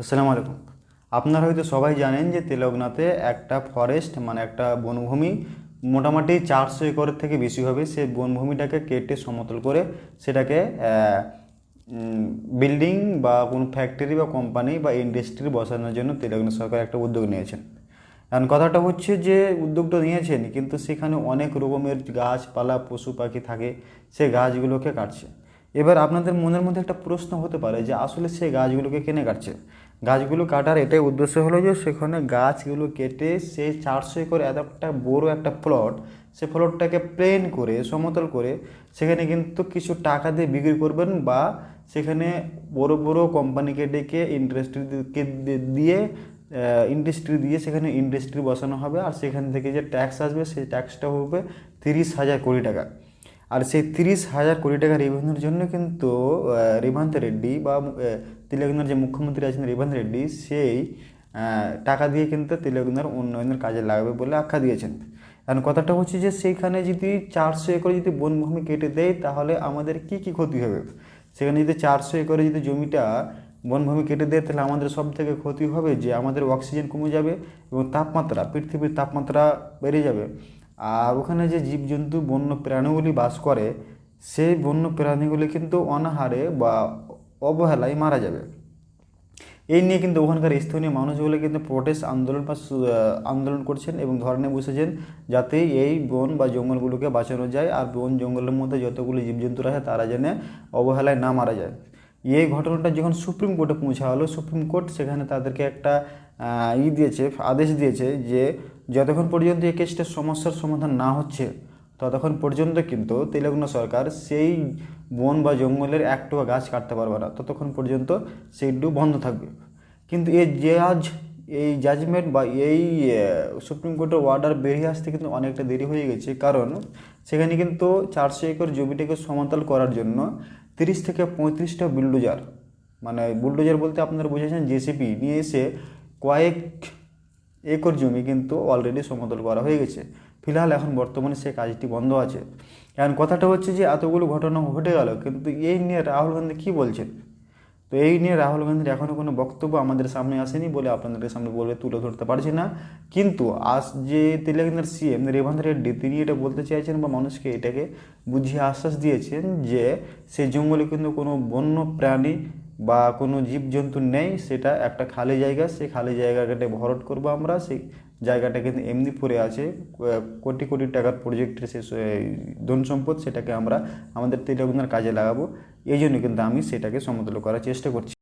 আসসালামু আলাইকুম। আপনারা হয়তো সবাই জানেন যে তেলগ্নাতে একটা ফরেস্ট মানে একটা বনভূমি, মোটামুটি চারশো একরের থেকে বেশি হবে। সেই বনভূমিটাকে কেটে সমতল করে সেটাকে বিল্ডিং বা কোনো ফ্যাক্টরি বা কোম্পানি বা ইন্ডাস্ট্রি বসানোর জন্য তেলগ্না সরকার একটা উদ্যোগ নিয়েছেন। এখন কথাটা হচ্ছে যে উদ্যোগটা নিয়েছেন, কিন্তু সেখানে অনেক রকমের গাছপালা, পশু পাখি থাকে, সে গাছগুলোকে কাটছে। এবার আপনাদের মনের মধ্যে একটা প্রশ্ন হতে পারে যে আসলে সেই গাছগুলোকে কেনে কাটছে? গাছগুলো কাটার এটাই উদ্দেশ্য হলো যে সেখানে গাছগুলো কেটে সেই চারশো একর একটা বড় একটা প্লট সে প্লটটাকে প্লেন করে, সমতল করে, সেখানে কিন্তু কিছু টাকা দিয়ে বিক্রি করবেন বা সেখানে বড় বড় কোম্পানিকে ডেকে ইন্ডাস্ট্রিকে দিয়ে ইন্ডাস্ট্রি দিয়ে সেখানে ইন্ডাস্ট্রি বসানো হবে। আর সেখান থেকে যে ট্যাক্স আসবে, সেই ট্যাক্সটা হবে তিরিশ হাজার কোটি টাকা। আর সেই তিরিশ হাজার কোটি টাকা রেভিনিউর জন্য কিন্তু রেভান্ত রেড্ডি বা তেলেঙ্গানার যে মুখ্যমন্ত্রী আছেন রেভান্ত রেড্ডি, সেই টাকা দিয়ে কিন্তু তেলেঙ্গানার উন্নয়নের কাজে লাগবে বলে আখ্যা দিয়েছেন। কারণ কথাটা হচ্ছে যে সেইখানে যদি চারশো একর যদি বনভূমি কেটে দেয়, তাহলে আমাদের কি কি ক্ষতি হবে? সেখানে যদি চারশো একরে যদি জমিটা বনভূমি কেটে দেয়, তাহলে আমাদের সব থেকে ক্ষতি হবে যে আমাদের অক্সিজেন কমে যাবে এবং তাপমাত্রা, পৃথিবীর তাপমাত্রা বেড়ে যাবে। আর ওখানে যে জীবজন্তু, বন্য প্রাণীগুলি বাস করে, সেই বন্য প্রাণীগুলি কিন্তু অনাহারে বা অবহেলায় মারা যাবে। এই নিয়ে কিন্তু ওখানকার স্থানীয় মানুষগুলো কিন্তু প্রোটেস্ট আন্দোলন বা আন্দোলন করছেন এবং ধরনে বসেছেন যাতে এই বন বা জঙ্গলগুলোকে বাঁচানো যায় আর বন জঙ্গলের মধ্যে যতগুলো জীবজন্তুরা আছে তারা যেন অবহেলায় না মারা যায়। এই ঘটনাটা যখন সুপ্রিম কোর্টে পৌঁছা হলো সুপ্রিম কোর্ট সেখানে তাদেরকে একটা ই দিয়েছে, আদেশ দিয়েছে যে যতক্ষণ পর্যন্ত এই কেসটার সমস্যার সমাধান না হচ্ছে, ততক্ষণ পর্যন্ত কিন্তু তেলেঙ্গানা সরকার সেই বন বা জঙ্গলের এক টোকা গাছ কাটতে পারবে না, ততক্ষণ পর্যন্ত সেইটু বন্ধ থাকবে। কিন্তু এই জাজ এই জাজমেন্ট বা এই সুপ্রিম কোর্টের অর্ডার বেরিয়ে আসতে কিন্তু অনেকটা দেরি হয়ে গেছে, কারণ সেখানে কিন্তু চারশো একর জমিটাকে সমান্তরাল করার জন্য তিরিশ থেকে পঁয়ত্রিশটা বুলডোজার মানে বুলডোজার বলতে আপনারা বুঝেছেন জেসিপি নিয়ে এসে কয়েক একর জমি কিন্তু অলরেডি সমতল করা হয়ে গেছে। ফিলহাল এখন বর্তমানে সে কাজটি বন্ধ আছে। এখন কথাটা হচ্ছে যে, এতগুলো ঘটনা ঘটে গেল, কিন্তু এই নিয়ে রাহুল গান্ধী কী বলছেন? তো এই নিয়ে রাহুল গান্ধীর এখনও কোনো বক্তব্য আমাদের সামনে আসেনি বলে আপনাদের সামনে বলে তুলে ধরতে পারছি না। কিন্তু আজ যে তেলেঙ্গানার সিএম রেভান্ত রেড্ডি, তিনি এটা বলতে চাইছেন বা মানুষকে এটাকে বুঝিয়ে আশ্বাস দিয়েছেন যে সেই জঙ্গলে কিন্তু কোনো বন্য প্রাণী বা কোনো জীবজন্তু নেই, সেটা একটা খালি জায়গা, সেই খালি জায়গাটাকে ভরট করব আমরা, সেই জায়গাটা কিন্তু এমনি পড়ে আছে। কোটি কোটি টাকার প্রজেক্টের সে ধন সম্পদ সেটাকে আমরা আমাদের তেলেঙ্গানার কাজে লাগাবো। এই জন্য কিন্তু আমি সেটাকে সমতল করার চেষ্টা করছি।